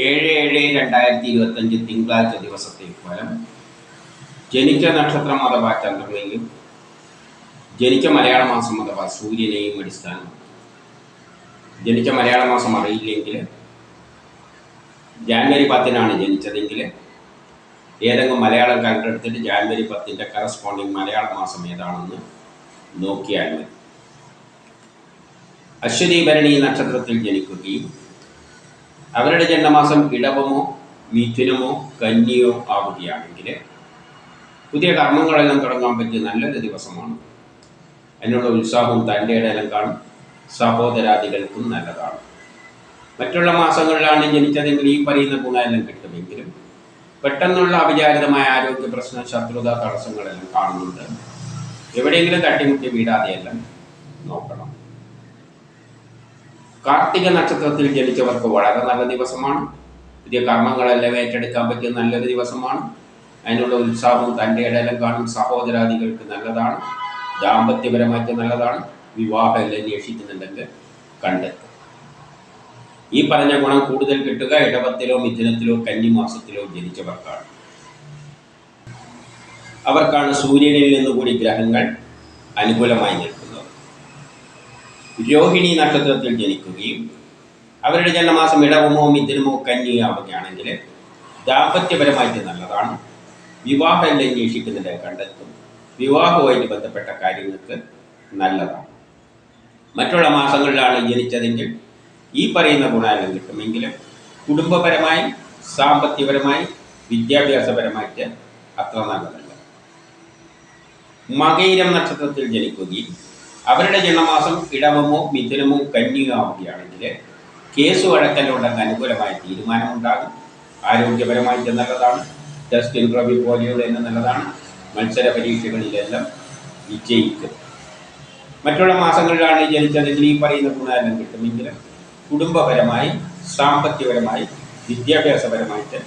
ഏഴ് ഏഴ് രണ്ടായിരത്തി ഇരുപത്തഞ്ച് തിങ്കളാഴ്ച ദിവസത്തെ ഫലം. ജനിച്ച നക്ഷത്രം അഥവാ ചന്ദ്രനെയും ജനിച്ച മലയാള മാസം അഥവാ സൂര്യനെയും അടിസ്ഥാനം. ജനിച്ച മലയാള മാസം അറിയില്ലെങ്കിൽ ജാനുവരി പത്തിനാണ് ജനിച്ചതെങ്കിൽ ഏതെങ്കിലും മലയാളം കണ്ടെടുത്തിട്ട് ജാനുവരി പത്തിന്റെ കറസ്പോണ്ടിങ് മലയാള മാസം ഏതാണെന്ന് നോക്കിയാൽ മതി. അശ്വതി ഭരണി നക്ഷത്രത്തിൽ ജനിക്കുകയും അവരുടെ ജന്മമാസം ഇടവമോ മിഥുനമോ കന്നിയോ ആവുകയാണെങ്കിൽ പുതിയ കർമ്മങ്ങളെല്ലാം തുടങ്ങാൻ പറ്റിയ നല്ലൊരു ദിവസമാണ്. അതിനുള്ള ഉത്സാഹവും തന്റെ ഇടയിലും കാണും. സഹോദരാദികൾക്കും നല്ലതാണ്. മറ്റുള്ള മാസങ്ങളിലാണ് ജനിച്ചതെങ്കിൽ ഈ പറയുന്ന ഗുണമെല്ലാം കിട്ടുമെങ്കിലും പെട്ടെന്നുള്ള അവിചാരിതമായ ആരോഗ്യ പ്രശ്നം ശത്രുത തടസ്സങ്ങളെല്ലാം കാണുന്നുണ്ട്. എവിടെയെങ്കിലും തട്ടിമുട്ടി വീടാതെയെല്ലാം നോക്കണം. കാർത്തിക നക്ഷത്രത്തിൽ ജനിച്ചവർക്ക് വളരെ നല്ല ദിവസമാണ്. പുതിയ കർമ്മങ്ങളെല്ലാം ഏറ്റെടുക്കാൻ പറ്റിയ നല്ലൊരു ദിവസമാണ്. അതിനുള്ള ഉത്സാഹവും തന്റെ ഇടയിലും കാണും. സഹോദരാദികൾക്ക് നല്ലതാണ്. ദാമ്പത്യപരമായിട്ട് നല്ലതാണ്. വിവാഹം എല്ലാം അന്വേഷിക്കുന്നുണ്ടെങ്കിൽ കണ്ടെത്തും. ഈ പറഞ്ഞ ഗുണം കൂടുതൽ കിട്ടുക ഇടവത്തിലോ മിഥുനത്തിലോ കന്നിമാസത്തിലോ ജനിച്ചവർക്കാണ്. അവർക്കാണ് സൂര്യനിൽ നിന്നുകൂടി ഗ്രഹങ്ങൾ അനുകൂലമായി നിൽക്കുന്നത്. രോഹിണി നക്ഷത്രത്തിൽ ജനിക്കുകയും അവരുടെ ജന്മമാസം ഇടവമോ മിഥുനമോ കന്നിയാവുകയാണെങ്കിൽ ദാമ്പത്യപരമായിട്ട് നല്ലതാണ്. വിവാഹം അന്വേഷിക്കുന്നതിനെ കണ്ടെത്തും. വിവാഹവുമായിട്ട് ബന്ധപ്പെട്ട കാര്യങ്ങൾക്ക് നല്ലതാണ്. മറ്റുള്ള മാസങ്ങളിലാണ് ജനിച്ചതെങ്കിൽ ഈ പറയുന്ന ഗുണമെല്ലാം കിട്ടുമെങ്കിലും കുടുംബപരമായി സാമ്പത്തികപരമായി വിദ്യാഭ്യാസപരമായിട്ട് അത്ര നല്ലതല്ല. മകയിരം നക്ഷത്രത്തിൽ ജനിക്കുകയും അവരുടെ ജന്മമാസം ഇടവമോ മിഥുനമോ കന്യോ ആവുകയാണെങ്കിൽ കേസ് വഴക്കലുണ്ടെന്ന് അനുകൂലമായ തീരുമാനമുണ്ടാകും. ആരോഗ്യപരമായിട്ട് നല്ലതാണ്. ടെസ്റ്റ് ഇൻട്രവ്യൂ പോലെയുള്ള തന്നെ നല്ലതാണ്. മത്സര പരീക്ഷകളിലെല്ലാം വിജയിക്കും. മറ്റുള്ള മാസങ്ങളിലാണ് ജനിച്ചതെങ്കിൽ ഈ പറയുന്ന ഗുണമെല്ലാം കിട്ടുമെങ്കിലും കുടുംബപരമായി സാമ്പത്തികപരമായി വിദ്യാഭ്യാസപരമായിട്ട്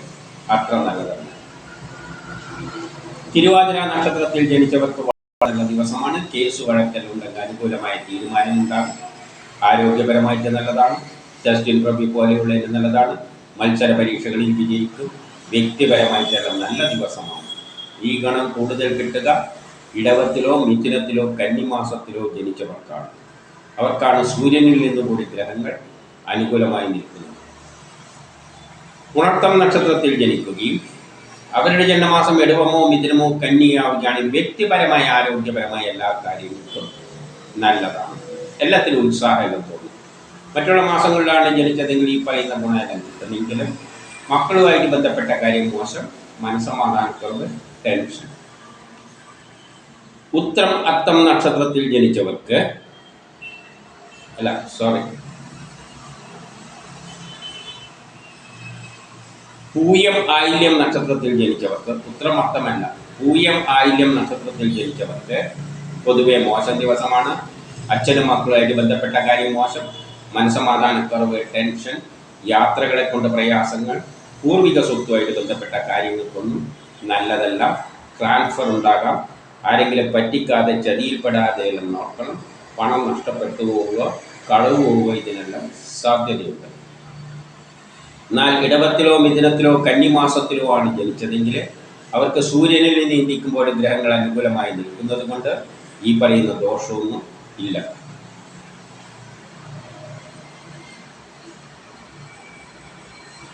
അത്ര നല്ലതാണ് തിരുവാതിര നക്ഷത്രത്തിൽ ജനിച്ചവർക്ക് ദിവസമാണ് കേസ് വഴക്കലുണ്ടെങ്കിൽ അനുകൂലമായ തീരുമാനമുണ്ടാകും. ആരോഗ്യപരമായിട്ട് നല്ലതാണ്. ജസ്റ്റിൻ പ്രഭി ഇത് നല്ലതാണ്. മത്സര പരീക്ഷകളിൽ വിജയിക്കും. വ്യക്തിപരമായിട്ട് നല്ല ദിവസമാണ്. ഈ ഗണം കൂടുതൽ കിട്ടുക ഇടവത്തിലോ മിഥുനത്തിലോ കന്നിമാസത്തിലോ ജനിച്ചവർക്കാണ്. അവർക്കാണ് സൂര്യനിൽ നിന്ന് കൂടി ഗ്രഹങ്ങൾ അനുകൂലമായി നിൽക്കുന്നത്. ഉണർത്തം നക്ഷത്രത്തിൽ ജനിക്കുകയും അവരുടെ ജന്മമാസം എടുപ്പമോ മിഥുനമോ കന്നിയാവുകയാണെങ്കിൽ വ്യക്തിപരമായ ആരോഗ്യപരമായ എല്ലാ കാര്യങ്ങൾക്കും നല്ലതാണ്. എല്ലാത്തിനും ഉത്സാഹം തോന്നും മറ്റുള്ള മാസങ്ങളിലാണ് ജനിച്ചതെങ്കിൽ ഈ പറയുന്ന ഗുണമെല്ലാം കിട്ടുമെങ്കിലും മക്കളുമായിട്ട് ബന്ധപ്പെട്ട കാര്യം മോശം മനസ്സമാധാനക്കുറവ് ടെൻഷൻ. ഉത്രം അത്തം നക്ഷത്രത്തിൽ ജനിച്ചവർക്ക് അല്ല സോറി പൂയം ആയില്യം നക്ഷത്രത്തിൽ ജനിച്ചവർക്ക് പുത്രമർത്ഥമല്ല. പൂയം ആയില്യം നക്ഷത്രത്തിൽ ജനിച്ചവർക്ക് പൊതുവെ മോശം ദിവസമാണ്. അച്ഛനും മക്കളുമായിട്ട് ബന്ധപ്പെട്ട കാര്യം മോശം. മനസ്സമാധാനക്കുറവ് ടെൻഷൻ യാത്രകളെ കൊണ്ട് പ്രയാസങ്ങൾ പൂർവിക സ്വത്തുമായിട്ട് ബന്ധപ്പെട്ട കാര്യങ്ങൾക്കൊന്നും നല്ലതല്ല. ട്രാൻസ്ഫർ ഉണ്ടാകാം. ആരെങ്കിലും പറ്റിക്കാതെ ചതിയിൽപ്പെടാതെ നോക്കണം. പണം നഷ്ടപ്പെട്ടു പോവുക കളവ് പോവുക ഇതിനെല്ലാം സാധ്യതയുണ്ട്. എന്നാൽ ഇടവത്തിലോ മിഥുനത്തിലോ കന്നിമാസത്തിലോ ആണ് ജനിച്ചതെങ്കിൽ അവർക്ക് സൂര്യനിൽ നീന്തിക്കുമ്പോൾ ഗ്രഹങ്ങൾ അനുകൂലമായി നിൽക്കുന്നത് കൊണ്ട് ഈ പറയുന്ന ദോഷമൊന്നും ഇല്ല.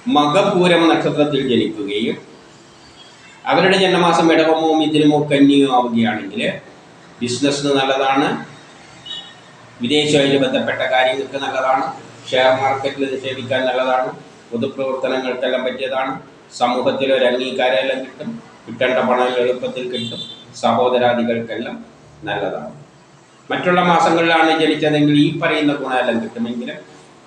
മകപൂരം നക്ഷത്രത്തിൽ ജനിക്കുകയും അവരുടെ ജന്മമാസം ഇടവമോ മിഥുനമോ കന്നിയോ ആവുകയാണെങ്കിൽ ബിസിനസ്സിന് നല്ലതാണ്. വിദേശമായി ബന്ധപ്പെട്ട കാര്യങ്ങൾക്ക് നല്ലതാണ്. ഷെയർ മാർക്കറ്റിൽ നിക്ഷേപിക്കാൻ നല്ലതാണ്. പൊതുപ്രവർത്തനങ്ങൾക്കെല്ലാം പറ്റിയതാണ്. സമൂഹത്തിൽ ഒരു അംഗീകാരമെല്ലാം കിട്ടും. കിട്ടേണ്ട പണം എളുപ്പത്തിൽ കിട്ടും. സഹോദരാദികൾക്കെല്ലാം നല്ലതാണ്. മറ്റുള്ള മാസങ്ങളിലാണ് ജനിച്ചതെങ്കിൽ ഈ പറയുന്ന ഗുണമെല്ലാം കിട്ടുമെങ്കിലും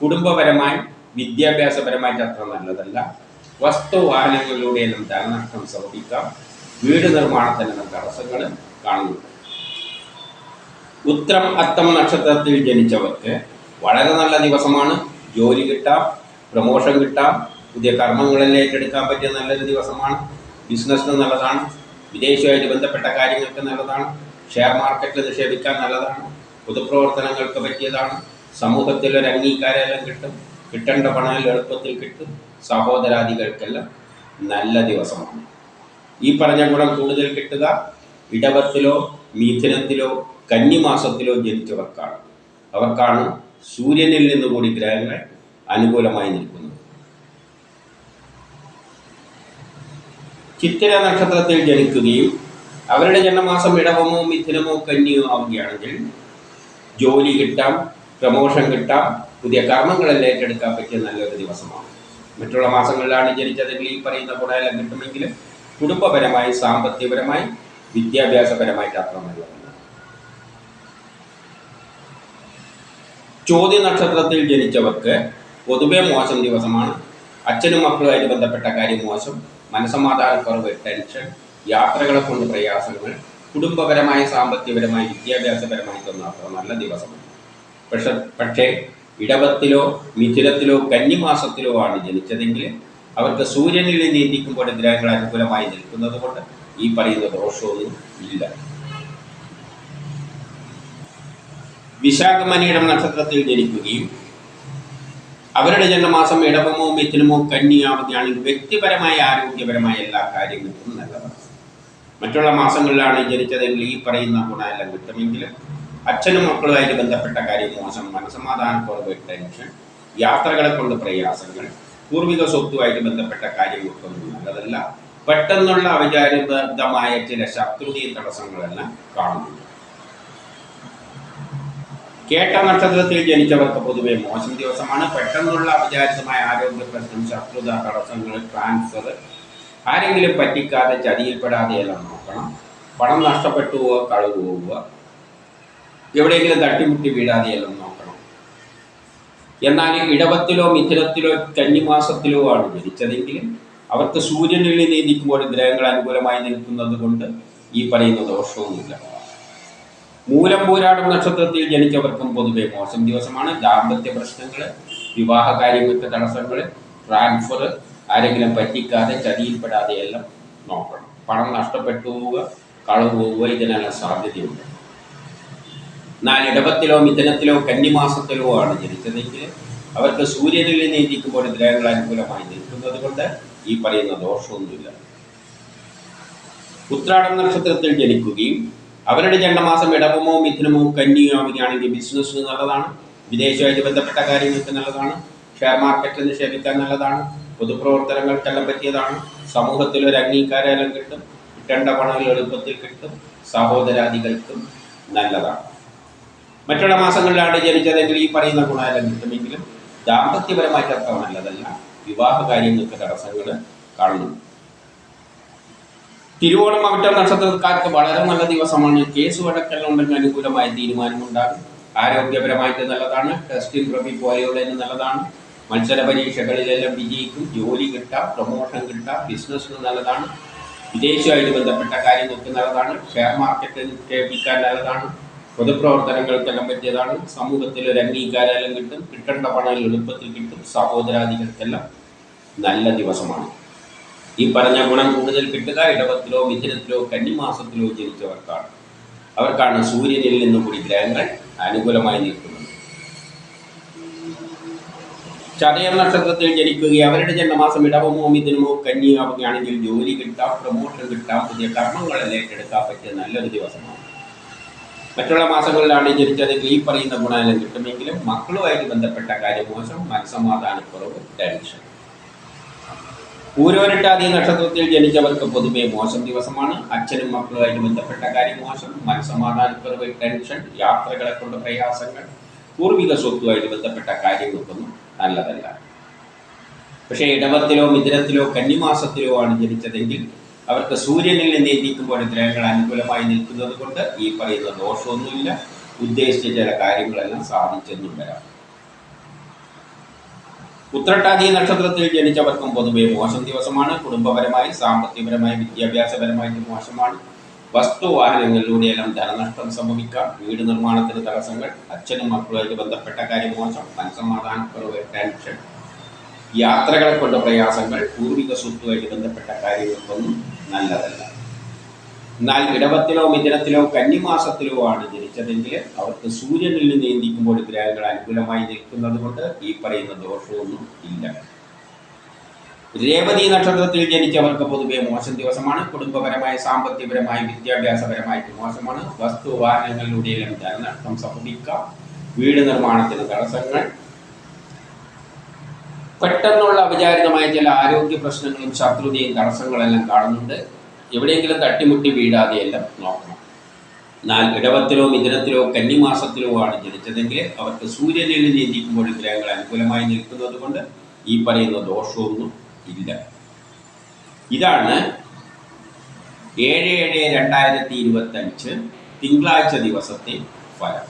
കുടുംബപരമായി വിദ്യാഭ്യാസപരമായിട്ട് അത്ര നല്ലതല്ല. വസ്തു വാഹനങ്ങളിലൂടെയെല്ലാം ധനനഷ്ടം സംഭവിക്കാം. വീട് നിർമ്മാണത്തിനുള്ള തടസ്സങ്ങൾ കാണുന്നുണ്ട്. ഉത്രം അത്തം നക്ഷത്രത്തിൽ ജനിച്ചവർക്ക് വളരെ നല്ല ദിവസമാണ്. ജോലി കിട്ടാം. പ്രൊമോഷൻ കിട്ടാം. പുതിയ കർമ്മങ്ങളെല്ലാം ഏറ്റെടുക്കാൻ പറ്റിയ നല്ലൊരു ദിവസമാണ്. ബിസിനസ്സിന് നല്ലതാണ്. വിദേശവുമായിട്ട് ബന്ധപ്പെട്ട കാര്യങ്ങൾക്ക് നല്ലതാണ്. ഷെയർ മാർക്കറ്റിൽ നിക്ഷേപിക്കാൻ നല്ലതാണ്. പൊതുപ്രവർത്തനങ്ങൾക്ക് പറ്റിയതാണ്. സമൂഹത്തിൽ ഒരു അംഗീകാരമെല്ലാം കിട്ടും. കിട്ടേണ്ട പണം എളുപ്പത്തിൽ കിട്ടും. സഹോദരാദികൾക്കെല്ലാം നല്ല ദിവസമാണ്. ഈ പറഞ്ഞ ഗുണം കൂടുതൽ കിട്ടുക. ഇടവത്തിലോ മീഥുനത്തിലോ കന്നിമാസത്തിലോ ജനിച്ചവർക്കാണ്. അവർക്കാണ് സൂര്യനിൽ നിന്ന് കൂടി ഗ്രഹങ്ങൾ അനുകൂലമായി നിൽക്കുന്നത് ചിത്തിര നക്ഷത്രത്തിൽ ജനിക്കുകയും അവരുടെ ജന്മമാസം ഇടവമോ മിഥുനമോ കന്നിയോ ആവുകയാണെങ്കിൽ ജോലി കിട്ടാം പ്രമോഷൻ കിട്ടാം പുതിയ കർമ്മങ്ങളെല്ലാം ഏറ്റെടുക്കാൻ പറ്റിയ നല്ലൊരു ദിവസമാണ്. മറ്റുള്ള മാസങ്ങളിലാണ് ജനിച്ചതെങ്കിൽ ഈ പറയുന്ന ഗുണമെല്ലാം കിട്ടുമെങ്കിലും കുടുംബപരമായി സാമ്പത്തികപരമായി വിദ്യാഭ്യാസപരമായിട്ട് അത്ര നല്ലതാണ് ചോദ്യ നക്ഷത്രത്തിൽ ജനിച്ചവർക്ക് പൊതുവെ മോശം ദിവസമാണ്. അച്ഛനും മക്കളുമായിട്ട് ബന്ധപ്പെട്ട കാര്യം മോശം. മനസമാധാനക്കുറവ് ടെൻഷൻ യാത്രകളെ കൊണ്ട് പ്രയാസങ്ങൾ കുടുംബപരമായ സാമ്പത്തികപരമായി വിദ്യാഭ്യാസപരമായിട്ടൊന്നും അത്ര നല്ല ദിവസമാണ് പക്ഷെ പക്ഷേ ഇടവത്തിലോ മിഥുനത്തിലോ കന്നിമാസത്തിലോ ആണ് ജനിച്ചതെങ്കിൽ അവർക്ക് സൂര്യനിൽ നീന്തിക്കുമ്പോൾ ഗ്രഹങ്ങൾ അനുകൂലമായി നിൽക്കുന്നത് കൊണ്ട് ഈ പറയുന്ന ദോഷമൊന്നും ഇല്ല. വിശാഖമനീടം നക്ഷത്രത്തിൽ ജനിക്കുകയും അവരുടെ ജന്മമാസം ഇടവമോ മിഥുനമോ കന്നിയാവുകയാണെങ്കിൽ വ്യക്തിപരമായ ആരോഗ്യപരമായ എല്ലാ കാര്യങ്ങൾക്കും നല്ലതാണ്. മറ്റുള്ള മാസങ്ങളിലാണ് ജനിച്ചതെങ്കിൽ ഈ പറയുന്ന ഗുണമെല്ലാം കിട്ടുമെങ്കിലും അച്ഛനും മക്കളുമായിട്ട് ബന്ധപ്പെട്ട കാര്യം മോശം മനസമാധാനക്കുറവ് ടെൻഷൻ യാത്രകളെ കൊണ്ട് പ്രയാസങ്ങൾ പൂർവിക സ്വത്തുമായിട്ട് ബന്ധപ്പെട്ട കാര്യങ്ങളൊക്കെ നല്ലതല്ല. പെട്ടെന്നുള്ള അവിചാരിതമായ ചില ശത്രുതയും തടസ്സങ്ങളെല്ലാം കാണുന്നു കേട്ട നക്ഷത്രത്തിൽ ജനിച്ചവർക്ക് പൊതുവെ മോശം ദിവസമാണ്. പെട്ടെന്നുള്ള അവിചാരിതമായ ആരോഗ്യ പ്രശ്നം ശത്രുത തടസ്സങ്ങൾ ട്രാൻസ്ഫർ ആരെങ്കിലും പറ്റിക്കാതെ ചതിയിൽപ്പെടാതെ എല്ലാം നോക്കണം. പണം നഷ്ടപ്പെട്ടു പോവുക കളവ് പോവുക എവിടെയെങ്കിലും തട്ടിമുട്ടി വീഴാതെ എല്ലാം നോക്കണം. എന്നാൽ ഇടവത്തിലോ മിഥുനത്തിലോ കന്നിമാസത്തിലോ ആണ് ജനിച്ചതെങ്കിലും അവർക്ക് സൂര്യനിൽ നീതിക്കുമ്പോൾ ഗ്രഹങ്ങൾ അനുകൂലമായി നിൽക്കുന്നത് കൊണ്ട് ഈ പറയുന്ന ദോഷവുമില്ല. മൂലം പോരാടും നക്ഷത്രത്തിൽ ജനിച്ചവർക്കും പൊതുവെ മോശം ദിവസമാണ്. ദാമ്പത്യ പ്രശ്നങ്ങൾ വിവാഹ കാര്യങ്ങൾക്ക് തടസ്സങ്ങൾ ട്രാൻസ്ഫർ ആരെങ്കിലും പറ്റിക്കാതെ ചതിയിൽപ്പെടാതെ എല്ലാം നോക്കണം. പണം നഷ്ടപ്പെട്ടു പോവുക കളവ് പോവുക ഇതിനെല്ലാം സാധ്യതയുണ്ട്. എന്നാൽ ഇടവത്തിലോ മിഥുനത്തിലോ കന്നിമാസത്തിലോ ആണ് ജനിച്ചതെങ്കിൽ അവർക്ക് സൂര്യനിൽ നീതിക്കുമ്പോൾ ഗ്രഹങ്ങൾ അനുകൂലമായി നിൽക്കുന്നത് കൊണ്ട് ഈ പറയുന്ന ദോഷമൊന്നുമില്ല. ഉത്രാടം നക്ഷത്രത്തിൽ ജനിക്കുകയും അവരുടെ ജന്മമാസം ഇടവമോ മിഥുനമോ കന്നിയോ ആവുകയാണെങ്കിൽ ബിസിനസ്സിന് നല്ലതാണ്. വിദേശമായിട്ട് ബന്ധപ്പെട്ട കാര്യങ്ങൾക്ക് നല്ലതാണ്. ഷെയർ മാർക്കറ്റിൽ നിക്ഷേപിക്കാൻ നല്ലതാണ്. പൊതുപ്രവർത്തനങ്ങൾക്കെല്ലാം പറ്റിയതാണ്. സമൂഹത്തിൽ ഒരു അംഗീകാരം കിട്ടും കിട്ടേണ്ട പണം എളുപ്പത്തിൽ കിട്ടും സഹോദരാദികൾക്കും നല്ലതാണ്. മറ്റുള്ള മാസങ്ങളിലാണ് ജനിച്ചതെങ്കിൽ ഈ പറയുന്ന ഗുണമെല്ലാം കിട്ടുമെങ്കിലും ദാമ്പത്യപരമായിട്ട് അത്ര നല്ലതല്ല. വിവാഹ കാര്യങ്ങൾക്ക് തടസ്സങ്ങൾ കാണുന്നു. തിരുവോണം അവിട്ട നക്ഷത്രക്കാർക്ക് വളരെ നല്ല ദിവസമാണ്. കേസ് വഴക്കെല്ലാം ഉണ്ടെങ്കിൽ അനുകൂലമായ തീരുമാനമുണ്ടാകും. ആരോഗ്യപരമായിട്ട് നല്ലതാണ്. ടെസ്റ്റിംഗ് പ്രവി പോലെയുള്ളതിന് നല്ലതാണ്. മത്സര പരീക്ഷകളിലെല്ലാം വിജയിക്കും. ജോലി കിട്ടാം പ്രൊമോഷൻ കിട്ടാം ബിസിനസ്സിന് നല്ലതാണ്. വിദേശമായിട്ട് ബന്ധപ്പെട്ട കാര്യങ്ങൾക്ക് നല്ലതാണ്. ഷെയർ മാർക്കറ്റിൽ നിക്ഷേപിക്കാൻ നല്ലതാണ്. പൊതുപ്രവർത്തനങ്ങൾക്കെല്ലാം പറ്റിയതാണ്. സമൂഹത്തിൽ ഒരു അംഗീകാരം കിട്ടും. കിട്ടേണ്ട പണം എളുപ്പത്തിൽ കിട്ടും. സഹോദരാദികൾക്കെല്ലാം നല്ല ദിവസമാണ്. ഈ പറഞ്ഞ ഗുണം കൂടുതൽ കിട്ടുക ഇടവത്തിലോ മിഥുനത്തിലോ കന്നിമാസത്തിലോ ജനിച്ചവർക്കാണ്. അവർക്കാണ് സൂര്യനിൽ നിന്നും കൂടി ഗ്രഹങ്ങൾ അനുകൂലമായി നിൽക്കുന്നത്. ചതയം നക്ഷത്രത്തിൽ ജനിക്കുകയും അവരുടെ ജന്മമാസം ഇടവമോ മിഥുനമോ കന്നിയാവുകയാണെങ്കിൽ ജോലി കിട്ടാം പ്രൊമോഷൻ കിട്ടാം പുതിയ കർമ്മങ്ങളെല്ലാം ഏറ്റെടുക്കാൻ പറ്റിയ നല്ലൊരു ദിവസമാണ്. മറ്റുള്ള മാസങ്ങളിലാണ് ജനിച്ചതെങ്കിൽ ഈ പറയുന്ന ഗുണമെല്ലാം കിട്ടുമെങ്കിലും മക്കളുമായിട്ട് ബന്ധപ്പെട്ട കാര്യം മോശം മനസ്സമാധാനക്കുറവ് ടെൻഷൻ പൂരോരട്ടാതി നക്ഷത്രത്തിൽ ജനിച്ചവർക്ക് പൊതുവെ മോശം ദിവസമാണ്. അച്ഛനും മക്കളുമായിട്ട് ബന്ധപ്പെട്ട കാര്യം മോശം. മനസ്സമാധാനക്കുറവ് ടെൻഷൻ യാത്രകളെ കൊണ്ട് പ്രയാസങ്ങൾ പൂർവിക സ്വത്തുമായിട്ട് ബന്ധപ്പെട്ട കാര്യങ്ങൾക്കൊന്നും നല്ലതല്ല. പക്ഷേ ഇടവത്തിലോ മിഥുനത്തിലോ കന്നിമാസത്തിലോ ആണ് ജനിച്ചതെങ്കിൽ അവർക്ക് സൂര്യനിൽ നിന്ന് എത്തിക്കുമ്പോൾ ഗ്രഹങ്ങൾ അനുകൂലമായി നിൽക്കുന്നത് കൊണ്ട് ഈ പറയുന്ന ദോഷമൊന്നുമില്ല. ഉദ്ദേശിച്ച ചില കാര്യങ്ങളെല്ലാം സാധിച്ചെന്നും വരാം. ഉത്രട്ടാതി നക്ഷത്രത്തിൽ ജനിച്ചവർക്കും പൊതുവെ മോശം ദിവസമാണ്. കുടുംബപരമായി സാമ്പത്തികപരമായി വിദ്യാഭ്യാസപരമായിട്ട് മോശമാണ്. വസ്തു വാഹനങ്ങളിലൂടെയെല്ലാം ധനനഷ്ടം സംഭവിക്കാം. വീട് നിർമ്മാണത്തിന് തടസ്സങ്ങൾ അച്ഛനും മക്കളുമായിട്ട് ബന്ധപ്പെട്ട കാര്യം മോശം. മനസ്സമാധാനക്കുറവ് ടെൻഷൻ യാത്രകളെ കൊണ്ട് പ്രയാസങ്ങൾ പൂർവിക സ്വത്തുമായിട്ട് ബന്ധപ്പെട്ട കാര്യങ്ങൾക്കൊന്നും നല്ലതല്ല. എന്നാൽ ഇടവത്തിലോ മിഥുനത്തിലോ കന്നിമാസത്തിലോ ആണ് ജനിച്ചതെങ്കിൽ അവർക്ക് സൂര്യനിൽ നിന്ന് നീന്തിക്കുമ്പോൾ ഗ്രഹങ്ങൾ അനുകൂലമായി നിൽക്കുന്നത് കൊണ്ട് ഈ പറയുന്ന ദോഷമൊന്നും ഇല്ല. രേവതി നക്ഷത്രത്തിൽ ജനിച്ചവർക്ക് പൊതുവെ മോശം ദിവസമാണ്. കുടുംബപരമായ സാമ്പത്തികപരമായ വിദ്യാഭ്യാസപരമായിട്ട് മോശമാണ്. വസ്തു വാഹനങ്ങളിലൂടെയെല്ലാം ധനനഷ്ടം സംഭവിക്കാം. വീട് നിർമ്മാണത്തിന് തടസ്സങ്ങൾ. പെട്ടെന്നുള്ള അവിചാരിതമായ ചില ആരോഗ്യ പ്രശ്നങ്ങളും ശത്രുതയും തടസ്സങ്ങളെല്ലാം കാണുന്നുണ്ട്. എവിടെയെങ്കിലും തട്ടിമുട്ടി വീഴാതെയെല്ലാം നോക്കണം. എന്നാൽ ഇടവത്തിലോ മിഥുനത്തിലോ കന്നിമാസത്തിലോ ആണ് ജനിച്ചതെങ്കിൽ അവർക്ക് സൂര്യനിൽ നീന്തിക്കുമ്പോൾ ഗ്രഹങ്ങൾ അനുകൂലമായി നിൽക്കുന്നത് കൊണ്ട് ഈ പറയുന്ന ദോഷമൊന്നും ഇല്ല. ഇതാണ് ഏഴ് ഏഴ് രണ്ടായിരത്തി ഇരുപത്തഞ്ച് തിങ്കളാഴ്ച ദിവസത്തെ ഫലം.